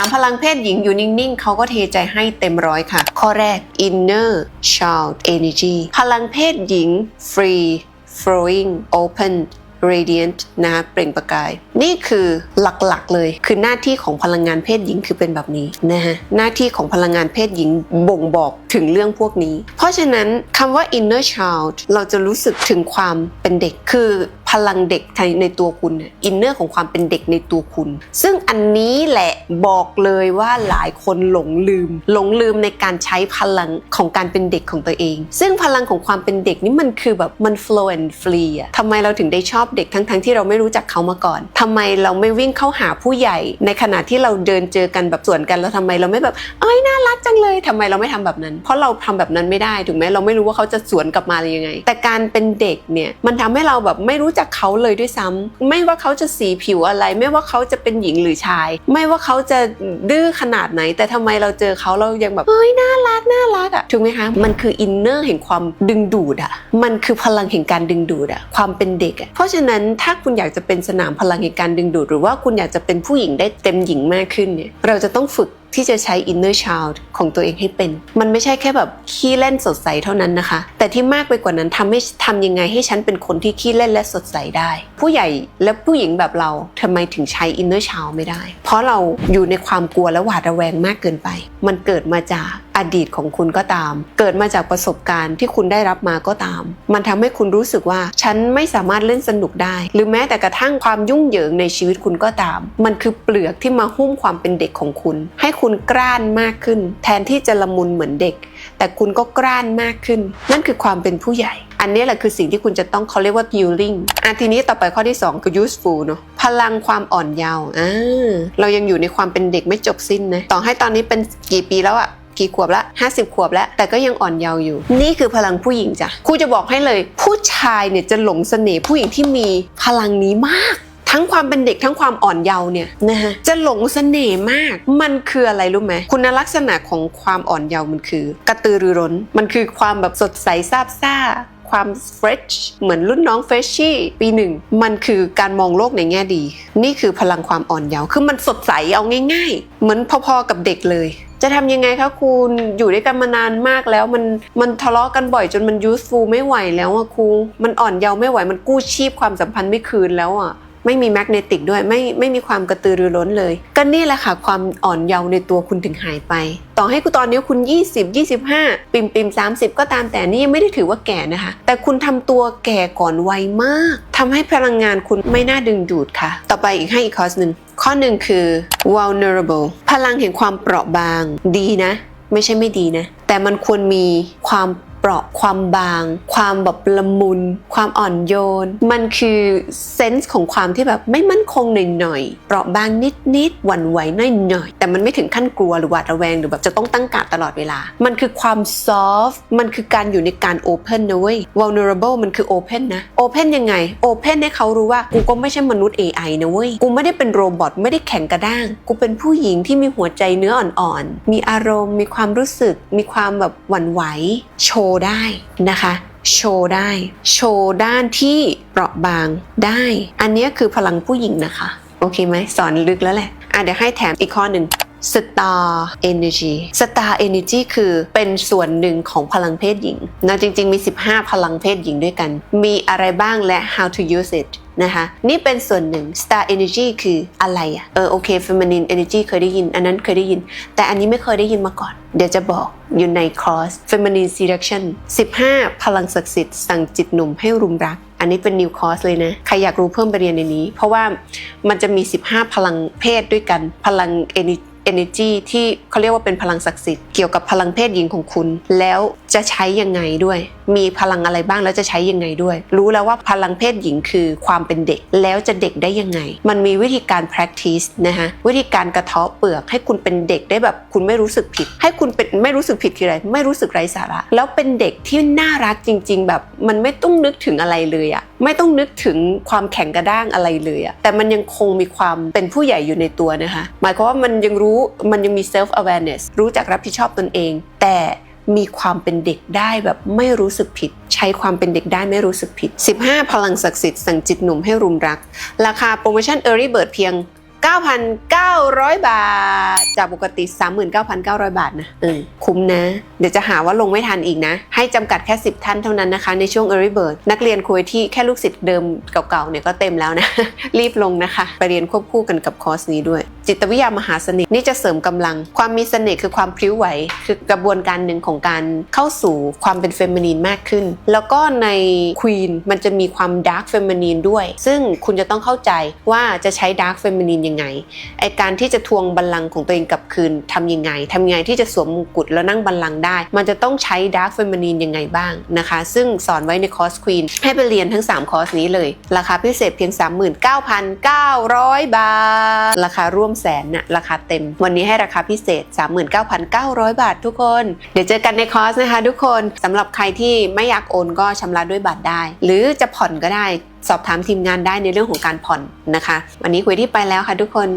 3 พลังเพศหญิงอยู่นิ่ง ๆ เขาก็เทใจให้เต็มร้อยค่ะ ข้อแรก inner child energy พลังเพศหญิง free flowing open radiant นะคะเปล่งประกาย นี่คือหลักๆเลย คือหน้าที่ของพลังงานเพศหญิงคือเป็นแบบนี้นะฮะหน้าที่ของพลังงานเพศหญิงบ่งบอกถึงเรื่องพวกนี้ เพราะฉะนั้นคำว่า inner child เราจะรู้สึกถึงความเป็นเด็กคือ พลังเด็กในตัวคุณอินเนอร์ของความเป็นเด็กในตัวคุณ ซึ่งอันนี้แหละบอกเลยว่าหลายคนหลงลืม หลงลืมในการใช้พลังของการเป็นเด็กของตัวเอง ซึ่งพลังของความเป็นเด็กนี่มันคือแบบมัน flow and free อะทำไมเราถึงได้ชอบเด็กทั้งๆที่เราไม่รู้จักเขามาก่อนทำไมเราไม่วิ่งเข้าหาผู้ใหญ่ ในขณะที่เราเดินเจอกันแบบสวนกันแล้วทำไมเราไม่แบบเอ้ยน่ารักจังเลยทำไมเราไม่ทำแบบนั้น เพราะเราทำแบบนั้นไม่ได้ถูกไหมเราไม่รู้ว่าเขาจะสวนกลับมายังไง แต่การเป็นเด็กเนี่ยมันทำให้เราแบบไม่รู้จักเขาเลยด้วยซ้ำไม่ว่าเขาจะสีผิวอะไร ไม่ว่าเขาจะเป็นหญิงหรือชาย ไม่ว่าเขาจะดื้อขนาดไหน แต่ทำไมเราเจอเขาเรายังแบบเฮ้ยน่ารักน่ารักอะถูกไหมคะมันคืออินเนอร์แห่งความดึงดูดอะมันคือพลังแห่งการดึงดูดอะความเป็นเด็กอะเพราะฉะนั้นถ้าคุณอยากจะเป็นสนามพลังแห่งการดึงดูด หรือว่าคุณอยากจะเป็นผู้หญิงได้เต็มหญิงมากขึ้นเนี่ยเราจะต้องฝึก ที่จะใช้ inner child ของตัวเองให้เป็น มันไม่ใช่แค่แบบขี้เล่นสดใสเท่านั้นนะคะ แต่ที่มากไปกว่านั้นทำให้ทำยังไงให้ฉันเป็นคนที่ขี้เล่นและสดใสได้ ผู้ใหญ่และผู้หญิงแบบเราทำไมถึงใช้ inner child ไม่ได้ เพราะเราอยู่ในความกลัวและหวาดระแวงมากเกินไป มันเกิดมาจาก อดีตของคุณก็ตาม เกิดมาจากประสบการณ์ที่คุณได้รับมาก็ตาม มันทำให้คุณรู้สึกว่าฉันไม่สามารถเล่นสนุกได้ หรือแม้แต่กระทั่งความยุ่งเหยิงในชีวิตคุณก็ตาม มันคือเปลือกที่มาหุ้มความเป็นเด็กของคุณ ให้คุณกล้านมากขึ้น แทนที่จะละมุนเหมือนเด็ก แต่คุณก็กล้านมากขึ้น นั่นคือความเป็นผู้ใหญ่อันนี้แหละคือสิ่งที่คุณจะต้องเขาเรียกว่า healing อะทีนี้ต่อไปข้อที่ 2 คือ useful เนอะพลังความอ่อนเยาว์อ่าเรายังอยู่ในความเป็นเด็กไม่จบสิ้นนะ ต่อให้ตอนนี้เป็นกี่ปีแล้วอะ กี่ขวบละ 50 ขวบแล้ว แต่ก็ยังอ่อนเยาว์อยู่ นี่คือพลังผู้หญิงจ้ะครูจะบอกให้เลย ผู้ชายเนี่ยจะหลงเสน่ห์ผู้หญิงที่มีพลังนี้มากทั้งความเป็นเด็กทั้งความอ่อนเยาว์เนี่ยนะฮะจะหลงเสน่ห์มาก มันคืออะไรรู้ไหมคุณลักษณะของความอ่อนเยาว์มันคือ กระตือรือร้น มันคือความแบบสดใสซาบซ่า ความเฟรชเหมือนรุ่นน้องเฟรชชี่ปีหนึ่ง มันคือการมองโลกในแง่ดี นี่คือพลังความอ่อนเยาว์คือมันสดใสเอาง่ายๆ เหมือนพอๆกับเด็กเลยจะทำยังไงคะคุณอยู่ด้วยกันมานานมากแล้วมันมันทะเลาะกันบ่อยจนมันยูสฟูลไม่ไหวแล้วอะครูมันอ่อนเยาว์ไม่ไหวมันกู้ชีพความสัมพันธ์ไม่คืนแล้วอะ ไม่มีแมกเนติกด้วยไม่ไม่มีความกระตือรือร้นเลย ก็นี่แหละค่ะ ความอ่อนเยาว์ในตัวคุณถึงหายไป ต่อให้คุณตอนนี้คุณ 20 25 ปิมปิม30 ก็ตามแต่นี่ยังไม่ได้ถือว่าแก่นะคะ แต่คุณทำตัวแก่ก่อนวัยมากทำให้พลังงานคุณไม่น่าดึงดูดค่ะ ต่อไปอีกให้อีกคอร์สหนึ่งข้อหนึ่งคือ vulnerable พลังแห่งความเปราะบาง ดีนะ ไม่ใช่ไม่ดีนะ แต่มันควรมีความ เปราะความบาง ความแบบละมุน ความอ่อนโยน มันคือเซนส์ของความที่แบบไม่มั่นคงหน่อยๆเปราะบางนิดๆหวั่นไหวหน่อยๆแต่มันไม่ถึงขั้นกลัวหรือหวาดระแวงหรือแบบจะต้องตั้งการตลอดเวลา มันคือความซอฟต์มันคือการอยู่ในการโอเพนนะเว้ย vulnerable มันคือโอเพนนะโอเพนยังไงโอเพนให้เขารู้ว่ากูก็ไม่ใช่มนุษย์ AI นะเว้ย กูไม่ได้เป็นโรบอทไม่ได้แข็งกระด้าง กูเป็นผู้หญิงที่มีหัวใจเนื้ออ่อนๆมีอารมณ์ มีความรู้สึก มีความแบบหวั่นไหวโชวได้นะคะโชว์ได้ โชว์ด้านที่เปราะบางได้ อันนี้คือพลังผู้หญิงนะคะ โอเคไหมสอนลึกแล้วแหละ อะเดี๋ยวให้แถมอีกข้อหนึ่ง Star Energy Star Energy คือเป็นส่วนหนึ่งของพลังเพศหญิงนะจริง ๆ มี 15 พลังเพศหญิงด้วยกัน มีอะไรบ้างและ how to use it นะคะนี่เป็นส่วนหนึ่ง Star Energy คืออะไรอะเออโอเค Feminine Energy เคยได้ยิน อันนั้นเคยได้ยิน แต่อันนี้ไม่เคยได้ยินมาก่อน เดี๋ยวจะบอกอยู่ในคอร์ส Feminine Seduction 15 พลังศักดิ์สิทธิ์สั่งจิตหนุ่มให้รุมรัก อันนี้เป็นนิวคอร์สเลยนะ ใครอยากรู้เพิ่มไปเรียนในนี้ เพราะว่ามันจะมี 15 พลังเพศด้วยกัน พลัง Energy energy ที่เขาเรียกว่าเป็นพลังศักดิ์สิทธิ์เกี่ยวกับพลังเพศหญิงของคุณ แล้วจะใช้ยังไงด้วย มีพลังอะไรบ้างแล้วจะใช้ยังไงด้วย รู้แล้วว่าพลังเพศหญิงคือความเป็นเด็กแล้วจะเด็กได้ยังไง มันมีวิธีการ practice นะคะวิธีการกระเทาะเปลือกให้คุณเป็นเด็กได้แบบคุณไม่รู้สึกผิด ให้คุณเป็นไม่รู้สึกผิดคืออะไรไม่รู้สึกไร้สาระ แล้วเป็นเด็กที่น่ารักจริง ๆ แบบมันไม่ต้องนึกถึงอะไรเลยอะไม่ต้องนึกถึงความแข็งกระด้างอะไรเลยอะแต่มันยังคงมีความเป็นผู้ใหญ่อยู่ในตัวนะคะ หมายความว่ามันยังรู้มันยังมี self awareness รู้จักรับผิดชอบตนเอง แต่ มีความเป็นเด็กได้แบบไม่รู้สึกผิด ใช้ความเป็นเด็กได้ไม่รู้สึกผิด 15 พลังศักดิ์สิทธิ์สั่งจิตหนุ่มให้รุมรัก ราคาโปรโมชั่น Early Bird เพียง 9,900 บาท จากปกติ 39,900 บาทนะเออคุ้มนะ เดี๋ยวจะหาว่าลงไม่ทันอีกนะ ให้จำกัดแค่ 10 ท่านเท่านั้นนะคะ ในช่วง Early Bird นักเรียนคุยที่แค่ลูกศิษย์เดิมเก่าๆเนี่ยก็เต็มแล้วนะ รีบลงนะคะ ไปเรียนควบคู่กันกับคอร์สนี้ด้วย จิตวิทยามหาเสน่ห์นี่จะเสริมกำลัง ความมีเสน่ห์คือความพลิ้วไหว คือกระบวนการหนึ่งของการเข้าสู่ความเป็นเฟมินีนมากขึ้น แล้วก็ในควีนมันจะมีความดาร์กเฟมินีนด้วย ซึ่งคุณจะต้องเข้าใจว่าจะใช้ดาร์กเฟมินีนยังไงไอการที่จะทวงบัลลังก์ของตัวเองกลับคืนทำยังไงทำยังไงที่จะสวมมงกุฎแล้วนั่งบัลลังก์ได้ มันจะต้องใช้ดาร์กเฟมินีนยังไงบ้างนะคะ ซึ่งสอนไว้ในคอร์สควีนให้ไปเรียนทั้ง 3 คอร์สนี้เลย ราคาพิเศษเพียง 39,900 บาท ราคาร่วมแสนน่ะราคาเต็ม วันนี้ให้ราคาพิเศษ 39,900 บาททุกคน เดี๋ยวเจอกันในคอร์สนะคะ ทุกคนสำหรับใครที่ไม่อยากโอนก็ชำระด้วยบัตรได้ หรือจะผ่อนก็ได้ สอบถามทีมงานได้ในเรื่องของการผ่อนนะคะ วันนี้คุยที่ไปแล้วค่ะทุกคน